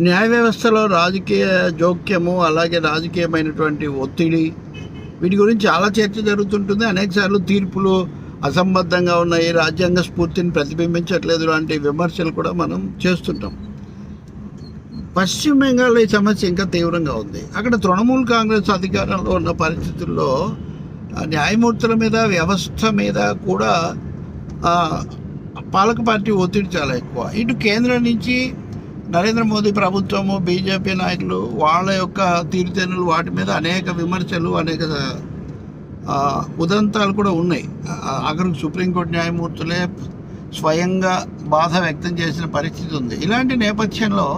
న్యాయ వ్యవస్థలో రాజకీయ జోక్యము అలాగే రాజకీయమైనటువంటి ఒత్తిడి వీటి గురించి చాలా చర్చ జరుగుతుంటుంది. అనేకసార్లు తీర్పులు అసంబద్ధంగా ఉన్నాయి. రాజ్యాంగ స్ఫూర్తిని ప్రతిబింబించట్లేదు లాంటి విమర్శలు కూడా మనం చేస్తుంటాం. పశ్చిమ బెంగాల్లో ఈ సమస్య ఇంకా తీవ్రంగా ఉంది. అక్కడ తృణమూల్ కాంగ్రెస్ అధికారంలో ఉన్న పరిస్థితుల్లో న్యాయమూర్తుల మీద వ్యవస్థ మీద కూడా పాలక పార్టీ ఒత్తిడి చాలా ఎక్కువ. ఇటు కేంద్రం నుంచి నరేంద్ర మోదీ ప్రభుత్వము బీజేపీ నాయకులు వాళ్ళ యొక్క తీరుతెన్నులు వాటి మీద అనేక విమర్శలు అనేక ఉదంతాలు కూడా ఉన్నాయి. అక్కడికి సుప్రీంకోర్టు న్యాయమూర్తులే స్వయంగా బాధ వ్యక్తం చేసిన పరిస్థితి ఉంది. ఇలాంటి నేపథ్యంలో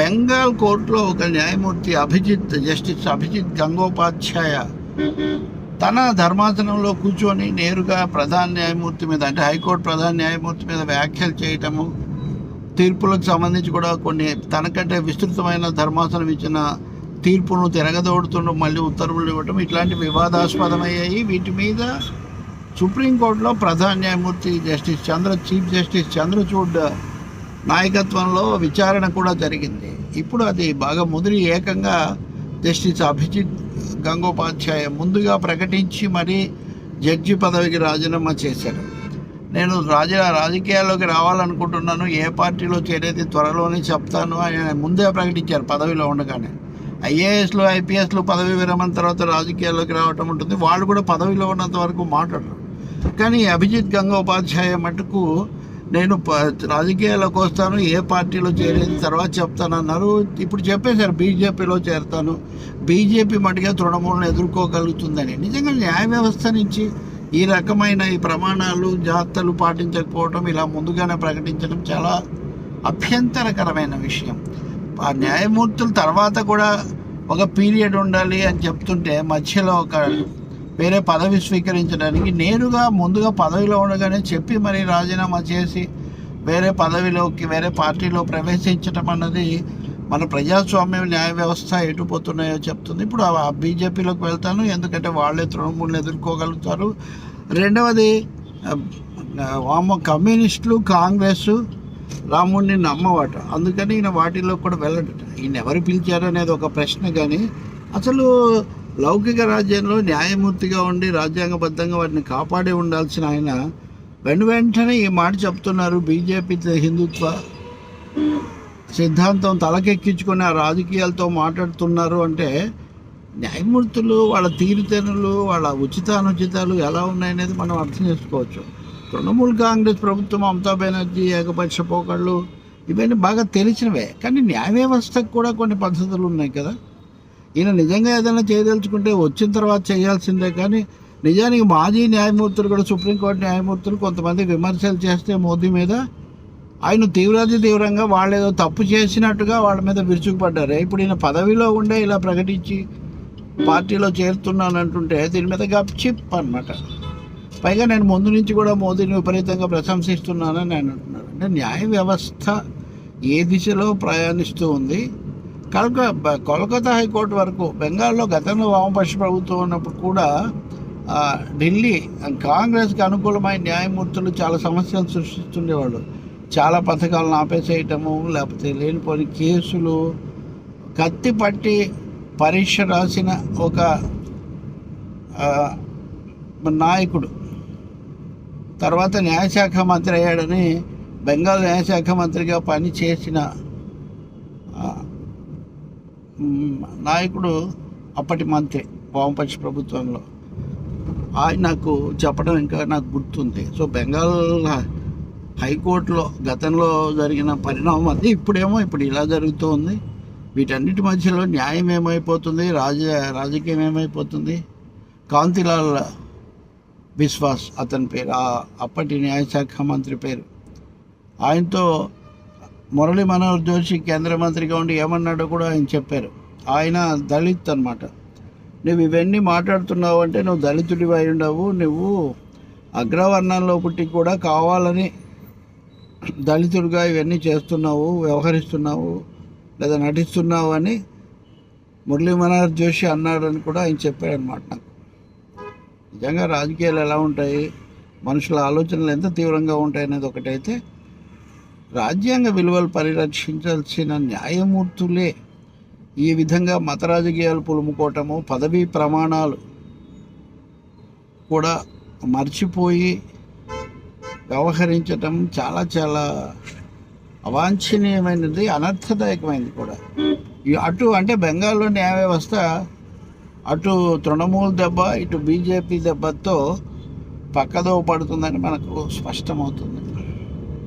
బెంగాల్ కోర్టులో ఒక న్యాయమూర్తి అభిజిత్ జస్టిస్ అభిజిత్ గంగోపాధ్యాయ తన ధర్మాసనంలో కూర్చొని నేరుగా ప్రధాన న్యాయమూర్తి మీద అంటే హైకోర్టు ప్రధాన న్యాయమూర్తి మీద వ్యాఖ్యలు చేయటము తీర్పులకు సంబంధించి కూడా కొన్ని తనకంటే విస్తృతమైన ధర్మాసనం ఇచ్చిన తీర్పును తిరగదోడుతుండడం మళ్ళీ ఉత్తర్వులు ఇవ్వటం ఇట్లాంటి వివాదాస్పదమయ్యాయి. వీటి మీద సుప్రీంకోర్టులో ప్రధాన న్యాయమూర్తి justice Chandra chief justice Chandrachud నాయకత్వంలో విచారణ కూడా జరిగింది. ఇప్పుడు అది బాగా ముదిరి ఏకంగా జస్టిస్ అభిజిత్ గంగోపాధ్యాయ ముందుగా ప్రకటించి మరీ జడ్జి పదవికి రాజీనామా చేశారు. నేను రాజ రాజకీయాల్లోకి రావాలనుకుంటున్నాను ఏ పార్టీలో చేరేది త్వరలోనే చెప్తాను అని ఆయన ముందే ప్రకటించారు పదవిలో ఉండగానే. ఐఏఎస్లు ఐపీఎస్లు పదవి విరమణ తర్వాత రాజకీయాల్లోకి రావటం ఉంటుంది. వాళ్ళు కూడా పదవిలో ఉన్నంత వరకు మాట్లాడరు. కానీ అభిజిత్ గంగోపాధ్యాయ మటుకు నేను ప- రాజకీయాల్లోకి వస్తాను ఏ పార్టీలో చేరేది తర్వాత చెప్తానన్నారు ఇప్పుడు చెప్పేశారు బీజేపీలో చేరతాను. బీజేపీ మటుగా తృణమూలను ఎదుర్కోగలుగుతుందని. నిజంగా న్యాయ వ్యవస్థ నుంచి ఈ రకమైన ఈ ప్రమాణాలు జాగ్రత్తలు పాటించకపోవడం ఇలా ముందుగానే ప్రకటించడం చాలా అభ్యంతరకరమైన విషయం. ఆ న్యాయమూర్తుల తర్వాత కూడా ఒక పీరియడ్ ఉండాలి అని చెప్తుంటే మధ్యలో ఒక వేరే పదవి స్వీకరించడానికి నేరుగా ముందుగా పదవిలో ఉండగానే చెప్పి మరి రాజీనామా చేసి వేరే పదవిలోకి వేరే పార్టీలో ప్రవేశించడం అన్నది మన ప్రజాస్వామ్య న్యాయ వ్యవస్థ ఎటుపోతున్నాయో చెప్తుంది. ఇప్పుడు ఆ బీజేపీలోకి వెళ్తాను ఎందుకంటే వాళ్ళే తృణమూలను ఎదుర్కోగలుగుతారు. రెండవది కమ్యూనిస్టులు కాంగ్రెస్ రాముడిని నమ్మవాట. అందుకని ఈయన వాటిలో కూడా వెళ్ళడట ఈయన ఎవరు పిలిచారు అనేది ఒక ప్రశ్న కానీ అసలు లౌకిక రాజ్యంలో న్యాయమూర్తిగా ఉండి రాజ్యాంగబద్ధంగా వాటిని కాపాడి ఉండాల్సిన ఆయన వెను వెంటనే ఈ మాట చెప్తున్నారు బీజేపీ హిందుత్వ సిద్ధాంతం తలకెక్కించుకొని ఆ రాజకీయాలతో మాట్లాడుతున్నారు అంటే న్యాయమూర్తులు వాళ్ళ తీరుతెనులు వాళ్ళ ఉచితానుచితాలు ఎలా ఉన్నాయనేది మనం అర్థం చేసుకోవచ్చు. తృణమూల్ కాంగ్రెస్ ప్రభుత్వం మమతా బెనర్జీ ఏకపక్ష పోకళ్ళు ఇవన్నీ బాగా తెలిసినవే. కానీ న్యాయ వ్యవస్థకు కూడా కొన్ని పద్ధతులు ఉన్నాయి కదా. ఈయన నిజంగా ఏదైనా చేయదలుచుకుంటే వచ్చిన తర్వాత చేయాల్సిందే. కానీ నిజానికి మాజీ న్యాయమూర్తులు కూడా సుప్రీంకోర్టు న్యాయమూర్తులు కొంతమంది విమర్శలు చేస్తే మోదీ మీద ఆయన తీవ్రాతి తీవ్రంగా వాళ్ళు ఏదో తప్పు చేసినట్టుగా వాళ్ళ మీద విరుచుకుపడ్డారు. ఇప్పుడు ఈయన పదవిలో ఉండే ఇలా ప్రకటించి పార్టీలో చేరుతున్నాను అంటుంటే దీని మీద గప్చిప్ అనమాట పైగా నేను ముందు నుంచి కూడా మోదీని విపరీతంగా ప్రశంసిస్తున్నానని ఆయన అంటున్నారు. అంటే న్యాయ వ్యవస్థ ఏ దిశలో ప్రయాణిస్తూ ఉంది? కలక కోల్కతా హైకోర్టు వరకు బెంగాల్లో గతంలో వామపక్ష ప్రభుత్వం ఉన్నప్పుడు కూడా ఢిల్లీ కాంగ్రెస్కి అనుకూలమైన న్యాయమూర్తులు చాలా సమస్యలు సృష్టిస్తుండేవాళ్ళు. చాలా పథకాలను ఆపేసేయటము లేకపోతే లేనిపోని కేసులు కత్తి పట్టి పరీక్ష రాసిన ఒక నాయకుడు. తర్వాత న్యాయశాఖ మంత్రి అయ్యాడని బెంగాల్ న్యాయశాఖ మంత్రిగా పనిచేసిన నాయకుడు అప్పటి మంత్రి వామపక్ష ప్రభుత్వంలో. ఆయన నాకు చెప్పడం ఇంకా నాకు గుర్తుంది. సో బెంగాల్ హైకోర్టులో గతంలో జరిగిన పరిణామం అది ఇప్పుడేమో ఇప్పుడు ఇలా జరుగుతోంది. వీటన్నిటి మధ్యలో న్యాయం ఏమైపోతుంది? రాజ రాజకీయం ఏమైపోతుంది? కాంతిలాల్ బిశ్వాస్ అతని పేరు ఆ అప్పటి న్యాయశాఖ మంత్రి పేరు. ఆయనతో మురళీ మనోహర్ జోషి కేంద్ర మంత్రిగా ఉండి ఏమన్నాడో కూడా ఆయన చెప్పారు. ఆయన దళిత్ అనమాట నువ్వు ఇవన్నీ మాట్లాడుతున్నావు అంటే నువ్వు దళితుడివి అయి ఉండవు. నువ్వు అగ్రవర్ణంలో పుట్టి కూడా కావాలని దళితుడిగా ఇవన్నీ చేస్తున్నావు వ్యవహరిస్తున్నావు లేదా నటిస్తున్నావు అని మురళీ మనోహర్ జోషి అన్నాడని కూడా ఆయన చెప్పాడనమాట నాకు. నిజంగా రాజకీయాలు ఎలా ఉంటాయి మనుషుల ఆలోచనలు ఎంత తీవ్రంగా ఉంటాయి అనేది ఒకటైతే రాజ్యాంగ విలువలు పరిరక్షించాల్సిన న్యాయమూర్తులే ఈ విధంగా మత రాజకీయాలు పులుముకోవటము పదవీ ప్రమాణాలు కూడా మర్చిపోయి వ్యవహరించటం చాలా చాలా అవాంఛనీయమైనది అనర్థదాయకమైనది కూడా. అటు అంటే బెంగాల్లో న్యాయ వ్యవస్థ అటు తృణమూల్ దెబ్బ ఇటు బీజేపీ దెబ్బతో పక్కదో పడుతుందని మనకు స్పష్టమవుతుంది.